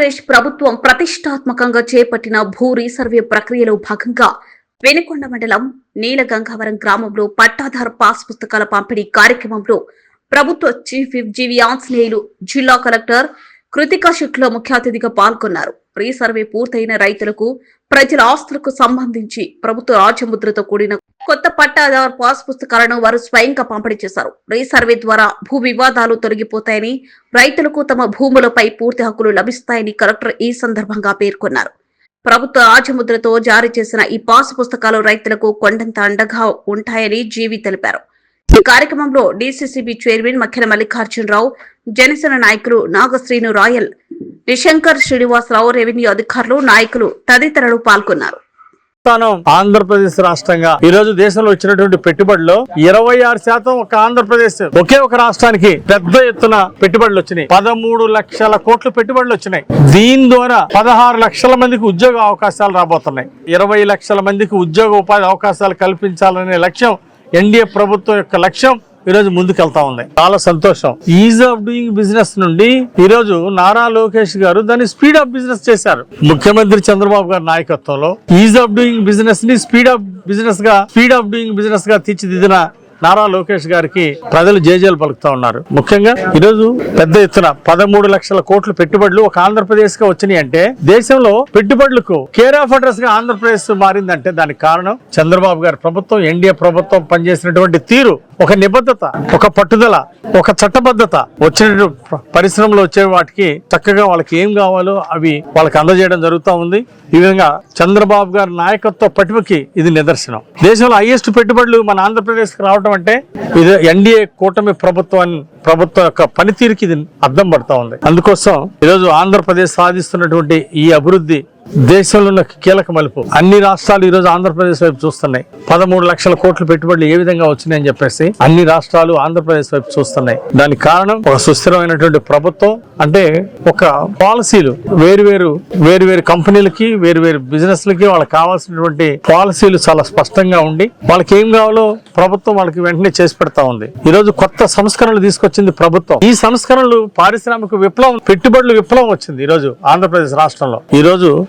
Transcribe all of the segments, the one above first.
ఆంధ్రప్రదేశ్ ప్రభుత్వం ప్రతిష్టాత్మకంగా చేపట్టిన భూ రీసర్వే ప్రక్రియలో భాగంగా వెనుకొండ మండలం నీలగంగావరం గ్రామంలో పట్టాధార పాస్ పుస్తకాల పంపిణీ కార్యక్రమంలో ప్రభుత్వ చీఫ్ విప్ జీవి ఆంజనేయులు జిల్లా కలెక్టర్ కృతికా శుక్ల ముఖ్య అతిథిగా పాల్గొన్నారు. సర్వే పూర్తయిన రైతులకు ప్రజల ఆస్తులకు సంబంధించి ప్రభుత్వ రాజముద్రతో కూడిన కొత్త పట్టాదారు పాస్ పుస్తకాలను వారు స్వయంగా పంపిణీ చేశారు. రీసర్వే ద్వారా భూ వివాదాలు తొలగిపోతాయని రైతులకు తమ భూములపై పూర్తి హక్కులు లభిస్తాయని కలెక్టర్ ఈ సందర్భంగా పేర్కొన్నారు. ప్రభుత్వ రాజముద్రతో జారీ చేసిన ఈ పాస్ పుస్తకాలు రైతులకు కొండంత అండగా ఉంటాయని జీవి తెలిపారు. ఈ కార్యక్రమంలో డిసిసిబి చైర్మన్ మక్కెన మల్లికార్జునరావు జనసేన నాయకులు నాగశ్రీను రాయల్ నిశంకర్ శ్రీనివాసరావు రెవెన్యూ అధికారులు నాయకులు తదితరులు పాల్గొన్నారు. స్థానం ఆంధ్రప్రదేశ్ రాష్ట్రంగా. ఈ రోజు దేశంలో వచ్చినటువంటి పెట్టుబడులు ఇరవై ఆరు శాతం ఒక ఆంధ్రప్రదేశ్ ఒకే ఒక రాష్ట్రానికి పెద్ద ఎత్తున పెట్టుబడులు వచ్చినాయి. పదమూడు లక్షల కోట్లు పెట్టుబడులు వచ్చినాయి. దీని ద్వారా పదహారు లక్షల మందికి ఉద్యోగ అవకాశాలు రాబోతున్నాయి. ఇరవై లక్షల మందికి ఉద్యోగ ఉపాధి అవకాశాలు కల్పించాలనే లక్ష్యం ఎన్డీఏ ప్రభుత్వం యొక్క లక్ష్యం. ఈ రోజు ముందుకెళ్తా ఉంది. చాలా సంతోషం. ఈజ్ ఆఫ్ డూయింగ్ బిజినెస్ నుండి ఈరోజు నారా లోకేష్ గారు దాన్ని స్పీడ్ ఆఫ్ బిజినెస్ చేశారు. ముఖ్యమంత్రి చంద్రబాబు గారి నాయకత్వంలో ఈజ్ ఆఫ్ డూయింగ్ బిజినెస్ని స్పీడ్ ఆఫ్ బిజినెస్గా స్పీడ్ ఆఫ్ డూయింగ్ బిజినెస్గా తీర్చిదిద్దిన నారా లోకేష్ గారికి ప్రజలు జేజేలు పలుకుతా ఉన్నారు. ముఖ్యంగా ఈరోజు పెద్ద ఎత్తున పదమూడు లక్షల కోట్లు పెట్టుబడులు ఒక ఆంధ్రప్రదేశ్గా వచ్చినాయి అంటే దేశంలో పెట్టుబడులకు కేర్ ఆఫ్ అడ్రస్గా ఆంధ్రప్రదేశ్ మారిందంటే దానికి కారణం చంద్రబాబు గారి ప్రభుత్వం ఎన్డీఏ ప్రభుత్వం పనిచేసినటువంటి తీరు. ఒక నిబద్ధత ఒక పట్టుదల ఒక చట్టబద్ధత వచ్చిన పరిశ్రమలో వచ్చే వాటికి చక్కగా వాళ్ళకి ఏం కావాలో అవి వాళ్ళకి అందజేయడం జరుగుతూ ఉంది. ఈ విధంగా చంద్రబాబు గారి నాయకత్వ పటిమకి ఇది నిదర్శనం. దేశంలో హైయెస్ట్ పెట్టుబడులు మన ఆంధ్రప్రదేశ్కి రావడం అంటే ఇది ఎన్డీఏ కూటమి ప్రభుత్వాన్ని ప్రభుత్వం యొక్క పనితీరుకి ఇది అర్థం పడతా ఉంది. అందుకోసం ఈరోజు ఆంధ్రప్రదేశ్ సాధిస్తున్నటువంటి ఈ అభివృద్ధి దేశంలో ఉన్న కీలక మలుపు. అన్ని రాష్ట్రాలు ఈరోజు ఆంధ్రప్రదేశ్ వైపు చూస్తున్నాయి. పదమూడు లక్షల కోట్ల పెట్టుబడులు ఏ విధంగా వచ్చినాయని చెప్పేసి అన్ని రాష్ట్రాలు ఆంధ్రప్రదేశ్ వైపు చూస్తున్నాయి. దానికి కారణం ఒక సుస్థిరమైనటువంటి ప్రభుత్వం అంటే ఒక పాలసీలు. వేరు వేరు వేరు వేరు కంపెనీలకి వేరు వేరు బిజినెస్లకి వాళ్ళకి కావాల్సినటువంటి పాలసీలు చాలా స్పష్టంగా ఉండి వాళ్ళకి ఏం కావాలో ప్రభుత్వం వాళ్ళకి వెంటనే చేసి పెడతా ఉంది. ఈరోజు కొత్త సంస్కరణలు తీసుకొచ్చింది ప్రభుత్వం. ఈ సంస్కరణలు పారిశ్రామిక విప్లవం పెట్టుబడులు విప్లవం వచ్చింది ఈరోజు ఆంధ్రప్రదేశ్ రాష్ట్రంలో. ఈరోజు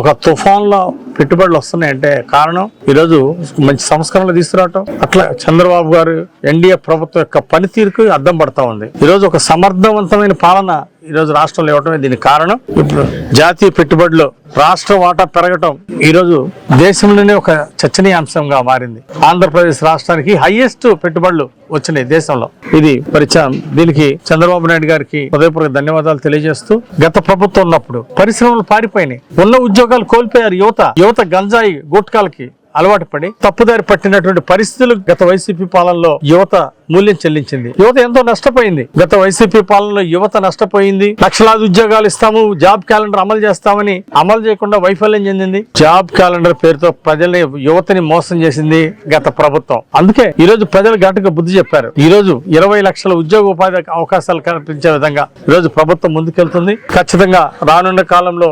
ఒక తుఫాన్లో పెట్టుబడులు వస్తున్నాయంటే కారణం ఈరోజు మంచి సంస్కరణలు తీసుకురావటం. అట్లా చంద్రబాబు గారు ఎన్డీఏ ప్రభుత్వం యొక్క పనితీరుకు అద్దం పడతా ఉంది. ఈరోజు ఒక సమర్థవంతమైన పాలన ఈ రోజు రాష్ట్రంలో ఇవ్వటమే దీనికి కారణం. ఇప్పుడు జాతీయ పెట్టుబడులు రాష్ట్ర వాటా పెరగటం ఈ రోజు దేశంలోనే ఒక చర్చనీయాంశంగా మారింది. ఆంధ్రప్రదేశ్ రాష్ట్రానికి హైయెస్ట్ పెట్టుబడులు వచ్చినాయి దేశంలో. ఇది పరిచయం. దీనికి చంద్రబాబు నాయుడు గారికి హృదయపూర్వక ధన్యవాదాలు తెలియజేస్తూ గత ప్రభుత్వం ఉన్నప్పుడు పరిశ్రమలు పారిపోయినాయి ఉన్న ఉద్యోగాలు కోల్పోయారు యువత. యువత గంజాయి గుట్కాలకి అలవాటు పడి తప్పుదారి పట్టినటువంటి పరిస్థితులు గత వైసీపీ పాలనలో యువత మూల్యం చెల్లించింది. యువత ఎంతో నష్టపోయింది. గత వైసీపీ పాలనలో యువత నష్టపోయింది. లక్షలాది ఉద్యోగాలు ఇస్తాము జాబ్ క్యాలెండర్ అమలు చేస్తామని అమలు చేయకుండా వైఫల్యం చెందింది. జాబ్ క్యాలెండర్ పేరుతో ప్రజల్ని యువతని మోసం చేసింది గత ప్రభుత్వం. అందుకే ఈ రోజు ప్రజలు గట్టుగా బుద్ధి చెప్పారు. ఈ రోజు ఇరవై లక్షల ఉద్యోగ ఉపాధి అవకాశాలు కల్పించే విధంగా ఈ రోజు ప్రభుత్వం ముందుకెళ్తుంది. ఖచ్చితంగా రానున్న కాలంలో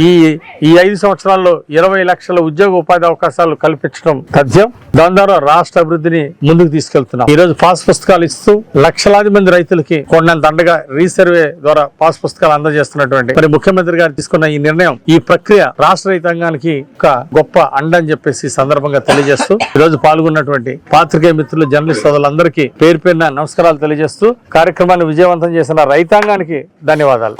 ఈ ఈ ఐదు సంవత్సరాల్లో ఇరవై లక్షల ఉద్యోగ ఉపాధి అవకాశాలు కల్పించడం తథ్యం. దాని ద్వారా రాష్ట్ర అభివృద్ధిని ముందుకు తీసుకెళ్తున్నాం. ఈ రోజు పాస్ పుస్తకాలు ఇస్తూ లక్షలాది మంది రైతులకి కొండంత అండగా రీసర్వే ద్వారా పాస్ పుస్తకాలు అందజేస్తున్నటువంటి మరి ముఖ్యమంత్రి గారు తీసుకున్న ఈ నిర్ణయం ఈ ప్రక్రియ రాష్ట్ర రైతాంగానికి ఒక గొప్ప అండ అని చెప్పేసి సందర్భంగా తెలియజేస్తూ ఈ రోజు పాల్గొన్నటువంటి పాత్రికేయ మిత్రులు జర్నలిస్ట్ సోదరులందరికీ పేరు పేరున నమస్కారాలు తెలియజేస్తూ కార్యక్రమాన్ని విజయవంతం చేసిన రైతాంగానికి ధన్యవాదాలు.